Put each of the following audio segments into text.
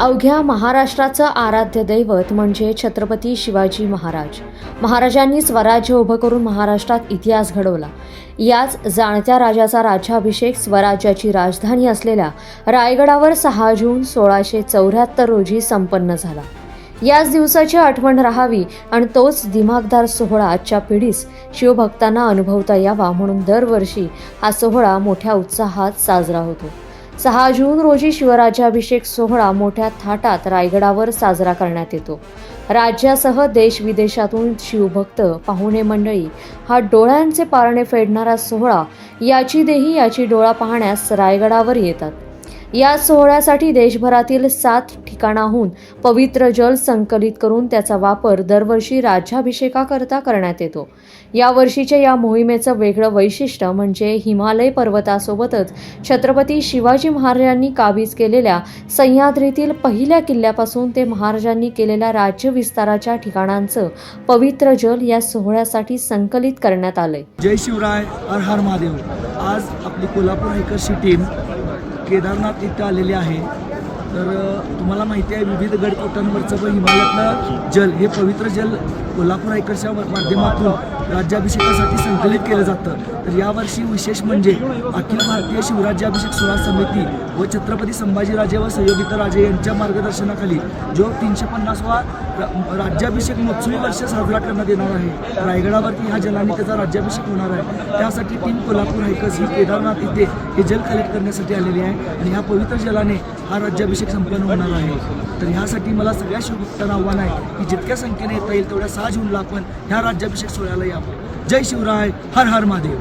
अवघ्या महाराष्ट्राचं आराध्य दैवत म्हणजे छत्रपती शिवाजी महाराज. महाराजांनी स्वराज्य उभं करून महाराष्ट्रात इतिहास घडवला. याच जाणत्या राजाचा राज्याभिषेक स्वराज्याची राजधानी असलेल्या रायगडावर सहा जून सोळाशे चौऱ्याहत्तर रोजी संपन्न झाला. याच दिवसाची आठवण राहावी आणि तोच दिमागदार सोहळा आजच्या पिढीस शिवभक्तांना अनुभवता यावा म्हणून दरवर्षी हा सोहळा मोठ्या उत्साहात साजरा होतो. सहा जून रोजी शिवराज्याभिषेक सोहळा मोठ्या थाटात रायगडावर साजरा करण्यात येतो. राज्यासह देश विदेशातून शिवभक्त पाहुणे मंडळी हा डोळ्यांचे पारणे फेडणारा सोहळा याची देही याची डोळा पाहण्यास रायगडावर येतात. या सोहळ्यासाठी देशभरातील सात ठिकाणाहून पवित्र जल संकलित करून त्याचा वापर दरवर्षी राज्याभिषेकाकरता करण्यात येतो. या वर्षीच्या या मोहिमेचं वेगळं वैशिष्ट्य म्हणजे हिमालय पर्वतासोबतच छत्रपती शिवाजी महाराजांनी काबीज केलेल्या सह्याद्रीतील पहिल्या किल्ल्यापासून ते महाराजांनी केलेल्या राज्य विस्ताराच्या ठिकाणांचं पवित्र जल या सोहळ्यासाठी संकलित करण्यात आलंय. जय शिवराय हर हर महादेव. आज आपली कोल्हापूर हायकर्सची टीम केदारनाथ इथं आलेली आहे. तर तुम्हाला माहिती आहे विविध गडकोटांवरचं व हिमालयातलं जल हे पवित्र जल कोल्हापूर हायकर्सच्या माध्यमातून राज्याभिषेकासाठी संकलित केलं जातं. तर यावर्षी विशेष म्हणजे अखिल भारतीय शिवराज्याभिषेक सोहळा समिती व छत्रपती संभाजीराजे व संयोगितराजे यांच्या मार्गदर्शनाखाली जो तीनशे पन्नासवा राज्याभिषेक महोत्सवी वर्ष साजरा करण्यात येणार आहे. रायगडावरती ह्या जलाने त्याचा राज्याभिषेक होणार आहे. त्यासाठी टीम कोल्हापूर हायकर्स ही केदारनाथ इथे हे जल कलेक्ट करण्यासाठी आलेली आहे आणि ह्या पवित्र जलाने हा राज्याभिषेक संपन्न होणार आहे. तर ह्यासाठी मला सगळ्या शिवभक्तांना आव्हान आहे की जितक्या संख्येने येता येईल तेवढ्या सहा जूनला आपण ह्या राज्याभिषेक सोहळ्याला जय शिवराय हर हर महादेव।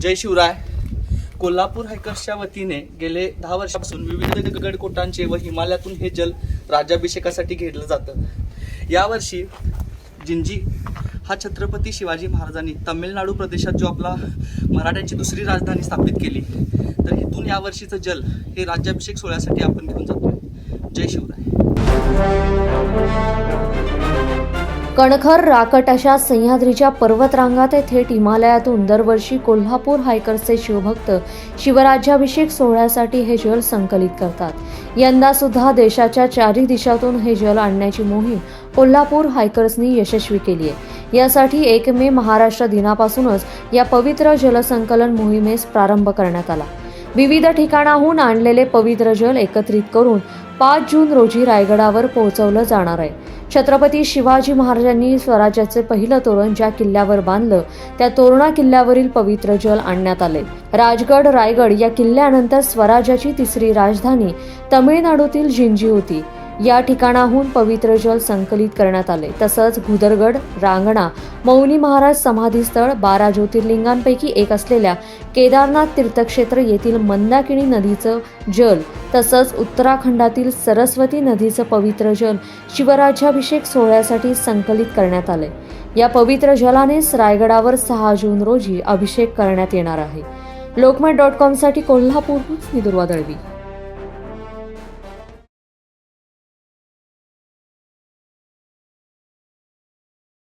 जय शिवराय. कोल्हापूर हायकर्सच्या वतीने गेले दहा वर्षापासून विविध गडकोटांचे व हिमालयातून हे जल राज्याभिषेकासाठी घेतलं जातं. यावर्षी जिंजी हा छत्रपती शिवाजी महाराजांनी तमिळनाडू प्रदेशात जो आपला मराठ्यांची दुसरी राजधानी स्थापित केली तर इथून यावर्षीचं जल हे राज्याभिषेक सोहळ्यासाठी आपण घेऊन जातोय. जय शिवराय. कणखर राकट अशा सह्याद्रीच्या पर्वतरांगा ते थेट हिमालयातून दरवर्षी कोल्हापूर हायकर्सचे शिवभक्त शिवराज्याभिषेक सोहळ्यासाठी हे जल संकलित करतात. यंदा सुद्धा देशाच्या चारही दिशातून हे जल आणण्याची मोहीम कोल्हापूर हायकर्सनी यशस्वी केली आहे. यासाठी एक मे महाराष्ट्र दिनापासूनच या पवित्र जलसंकलन मोहिमेस प्रारंभ करण्यात आला. विविध ठिकाणाहून आणलेले पवित्र जल एकत्रित करून पाच जून रोजी रायगडावर पोहोचवलं जाणार आहे. छत्रपती शिवाजी महाराजांनी स्वराज्याचे पहिलं तोरण ज्या किल्ल्यावर बांधलं त्या तोरणा किल्ल्यावरील पवित्र जल आणण्यात आले. राजगड रायगड या किल्ल्यानंतर स्वराज्याची तिसरी राजधानी तमिळनाडूतील जिंजी होती. या ठिकाणाहून पवित्र जल संकलित करण्यात आले. तसंच भुदरगड रांगणा मौनी महाराज समाधीस्थळ बारा ज्योतिर्लिंगांपैकी एक असलेल्या केदारनाथ तीर्थक्षेत्र येथील मंदाकिणी नदीचं जल तसंच उत्तराखंडातील सरस्वती नदीचं पवित्र जल शिवराज्याभिषेक सोहळ्यासाठी संकलित करण्यात आले. या पवित्र जलानेच रायगडावर सहा जून रोजी अभिषेक करण्यात येणार आहे. लोकमत डॉट कॉमसाठी कोल्हापूरहून मी दुर्वा दळवी.